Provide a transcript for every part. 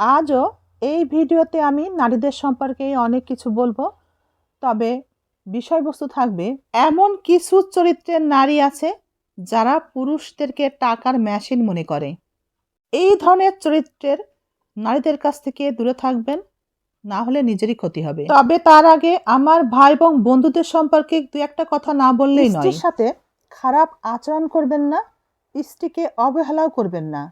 আজও এই ভিডিওতে আমি নারীদের সম্পর্কে অনেক কিছু বলব। তবে বিষয়বস্তু থাকবে, এমন কিছু চরিত্রের নারী আছে যারা পুরুষদেরকে টাকার মেশিন মনে করে। এই ধরনের চরিত্রের নারীদের কাছ থেকে দূরে থাকবেন, না হলে নিজেরই ক্ষতি হবে। তবে তার আগে আমার ভাই এবং বন্ধুদের সম্পর্কে দু একটা কথা না বললেই নয়। সাথে খারাপ আচরণ করবেন না, স্ত্রীকে অবহেলাও করবেন না।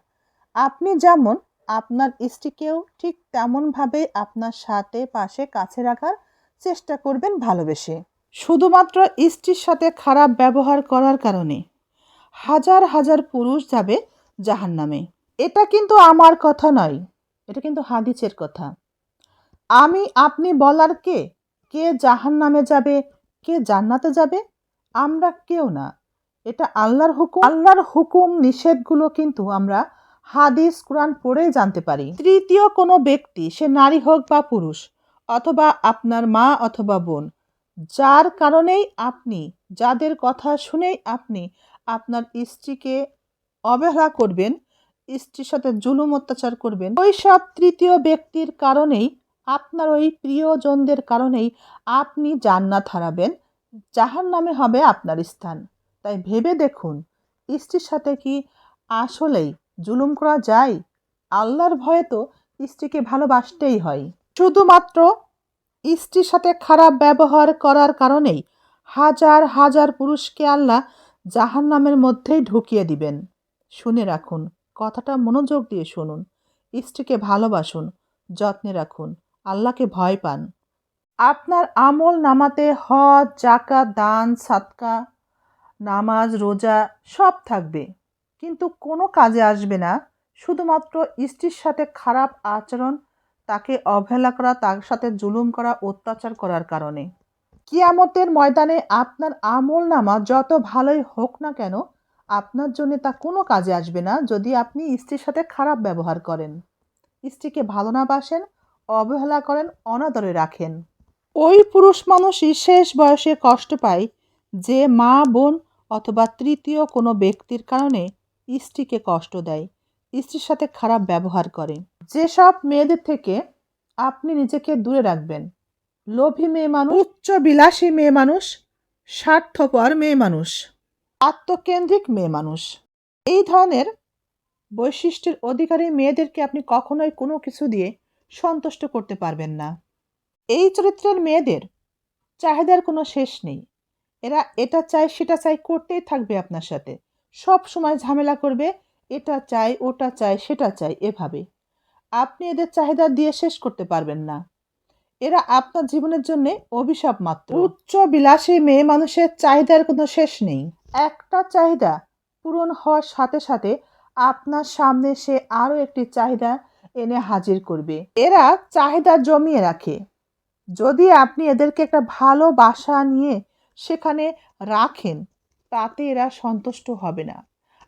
আপনি যেমন আপনার স্ত্রীকেও ঠিক তেমনভাবে আপনার সাথে, পাশে, কাছে রাখার চেষ্টা করবেন ভালোবেসে। শুধুমাত্র স্ত্রীর সাথে খারাপ ব্যবহার করার কারণে। হাজার হাজার পুরুষ যাবে জাহান নামে এটা কিন্তু আমার কথা নয়, এটা কিন্তু হাদিসের কথা। আমি, আপনি বলার কে? কে জাহান নামে যাবে? কে জান্নাতে যাবে? আমরা কেউ না। এটা আল্লাহর হুকুম। আল্লাহর হুকুম নিষেধগুলো কিন্তু আমরা হাদিস, কোরআন পড়েই জানতে পারি। তৃতীয় কোনো ব্যক্তি, সে নারী হোক বা পুরুষ, অথবা আপনার মা অথবা বোন, যার কারণেই আপনি, যাদের কথা শুনেই আপনি আপনার স্ত্রীকে অবহেলা করবেন, স্ত্রীর সাথে জুলুম অত্যাচার করবেন ওই সব তৃতীয় ব্যক্তির কারণেই, আপনার ওই প্রিয়জনদের কারণেই আপনি জান্নাত হারাবেন যাহার নামে হবে আপনার স্থান। তাই ভেবে দেখুন, স্ত্রীর সাথে কি আসলেই জুলুম করা যায়? আল্লাহর ভয়ে তো স্ত্রীকে ভালোবাসতেই হয়। শুধুমাত্র স্ত্রীর সাথে খারাপ ব্যবহার করার কারণেই হাজার হাজার পুরুষকে আল্লাহ জাহান নামের মধ্যেই ঢুকিয়ে দিবেন। শুনে রাখুন, কথাটা মনোযোগ দিয়ে শুনুন। স্ত্রীকে ভালোবাসুন, যত্নে রাখুন, আল্লাহকে ভয় পান। আপনার আমল নামাতে হজ জাকা দান সাতকা নামাজ, রোজা সব থাকবে। কিন্তু কোনো কাজে আসবে না। শুধুমাত্র স্ত্রীর সাথে খারাপ আচরণ, তাকে অবহেলা করা, তার সাথে জুলুম করা, অত্যাচার করার কারণে। কিয়ামতের ময়দানে আপনার আমল নামা যত ভালোই হোক না কেন, আপনার জন্য তা কোনো কাজে আসবে না যদি আপনি স্ত্রীর সাথে খারাপ ব্যবহার করেন। স্ত্রীকে ভালো না বাসেন, অবহেলা করেন, অনাদরে রাখেন। ওই পুরুষ মানুষই শেষ বয়সে কষ্ট পায় যে মা, বোন অথবা তৃতীয় কোনো ব্যক্তির কারণে স্ত্রীকে কষ্ট দেয়, স্ত্রীর সাথে খারাপ ব্যবহার করে। যেসব মেয়েদের থেকে আপনি নিজেকে দূরে রাখবেন, লোভী মেয়ে মানুষ, উচ্চ বিলাসী মেয়ে মানুষ, স্বার্থপর মেয়ে মানুষ, আত্মকেন্দ্রিক মেয়ে মানুষ। এই ধরনের বৈশিষ্ট্যের অধিকারী মেয়েদেরকে আপনি কখনোই কোনো কিছু দিয়ে সন্তুষ্ট করতে পারবেন না। এই চরিত্রের মেয়েদের চাহিদার কোনো শেষ নেই। এরা এটা চায়, সেটা চাই করতেই থাকবে আপনার সাথে। সব সময় ঝামেলা করবে, এটা চাই, ওটা চাই, সেটা চাই, এভাবে। আপনি এদের চাহিদা দিয়ে শেষ করতে পারবেন না। এরা আপনার জীবনের জন্য অভিশাপ মাত্র। উচ্চ বিলাসী মেয়ে মানুষের চাহিদার কোনো শেষ নেই। একটা চাহিদা পূরণ হওয়ার সাথে সাথে আপনার সামনে সে আরও একটি চাহিদা এনে হাজির করবে। এরা চাহিদা জমিয়ে রাখে। যদি আপনি এদেরকে একটা ভালো বাসা নিয়ে সেখানে রাখেন তাতে এরা সন্তুষ্ট হবে না।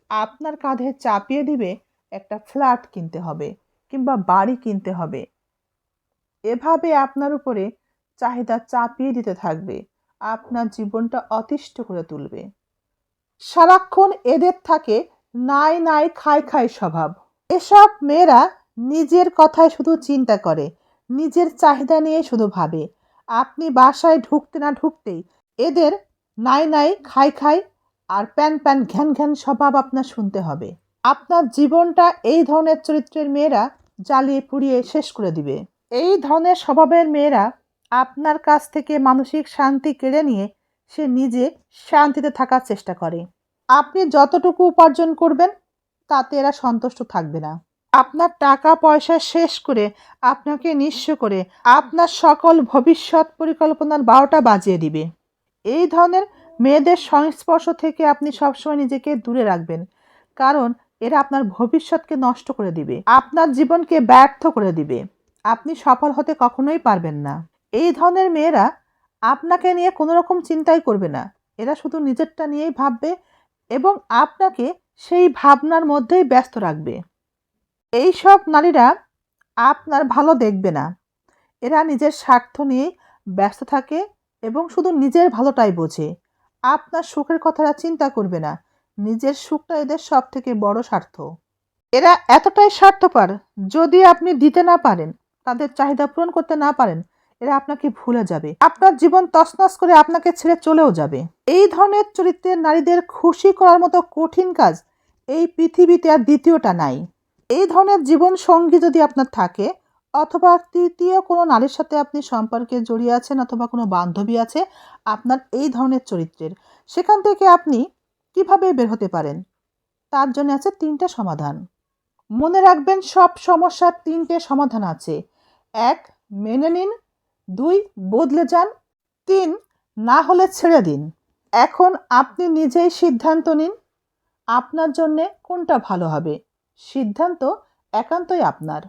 আপনার কাঁধে চাপিয়ে দিবে একটা ফ্ল্যাট কিনতে হবে কিংবা বাড়ি কিনতে হবে। এভাবে আপনার উপরে চাহিদা চাপিয়ে দিতে থাকবে। আপনার জীবনটা অতিষ্ঠ করে তুলবে। সারাক্ষণ এদের থাকে নাই নাই খাই খাই স্বভাব। এসব মেয়েরা নিজের কথায় শুধু চিন্তা করে, নিজের চাহিদা নিয়ে শুধু ভাবে। আপনি বাসায় ঢুকতে না ঢুকতেই এদের নাই নাই খাই খাই আর প্যান প্যান ঘ্যান ঘ্যান স্বভাব আপনার শুনতে হবে। আপনার জীবনটা এই ধরনের চরিত্রের মেয়েরা জ্বালিয়ে পুড়িয়ে শেষ করে দিবে। এই ধরনের স্বভাবের মেয়েরা আপনার কাছ থেকে মানসিক শান্তি কেড়ে নিয়ে সে নিজে শান্তিতে থাকার চেষ্টা করে। আপনি যতটুকু উপার্জন করবেন, তাতে এরা সন্তুষ্ট থাকবে না। আপনার টাকা পয়সা শেষ করে আপনাকে নিঃস্ব করে আপনার সকল ভবিষ্যৎ পরিকল্পনার বারোটা বাজিয়ে দিবে। এই ধরনের মেয়েদের সংস্পর্শ থেকে আপনি সবসময় নিজেকে দূরে রাখবেন, কারণ এরা আপনার ভবিষ্যৎকে নষ্ট করে দিবে, আপনার জীবনকে ব্যর্থ করে দিবে। আপনি সফল হতে কখনোই পারবেন না। এই ধরনের মেয়েরা আপনাকে নিয়ে কোনো রকম চিন্তাই করবে না। এরা শুধু নিজেরটা নিয়েই ভাববে এবং আপনাকে সেই ভাবনার মধ্যেই ব্যস্ত রাখবে। এই সব নারীরা আপনার ভালো দেখবে না। এরা নিজের স্বার্থ নিয়েই ব্যস্ত থাকে এবং শুধু নিজের ভালোটাই বোঝে। আপনার সুখের কথাটা চিন্তা করবে না। নিজের সুখটা এদের সব থেকে বড় স্বার্থ। এরা এতটাই স্বার্থপর, যদি আপনি দিতে না পারেন, তাদের চাহিদা পূরণ করতে না পারেন, এরা আপনাকে ভুলে যাবে। আপনার জীবন তছনছ করে আপনাকে ছেড়ে চলেও যাবে। এই ধরনের চরিত্রের নারীদের খুশি করার মতো কঠিন কাজ এই পৃথিবীতে আর দ্বিতীয়টা নাই। এই ধরনের জীবন সঙ্গী যদি আপনার থাকে অথবা তৃতীয় কোনো নারীর সাথে আপনি সম্পর্কে জড়িয়ে আছেন অথবা কোনো বান্ধবী আছে আপনার এই ধরনের চরিত্রের, সেখান থেকে আপনি কীভাবে বের হতে পারেন? তার জন্য আছে তিনটা সমাধান। মনে রাখবেন সব সমস্যার তিনটে সমাধান আছে। এক, মেনে নিন। দুই, বদলে যান। তিন, না হলে ছেড়ে দিন। এখন আপনি নিজেই সিদ্ধান্ত নিন আপনার জন্যে কোনটা ভালো হবে। সিদ্ধান্ত একান্তই আপনার।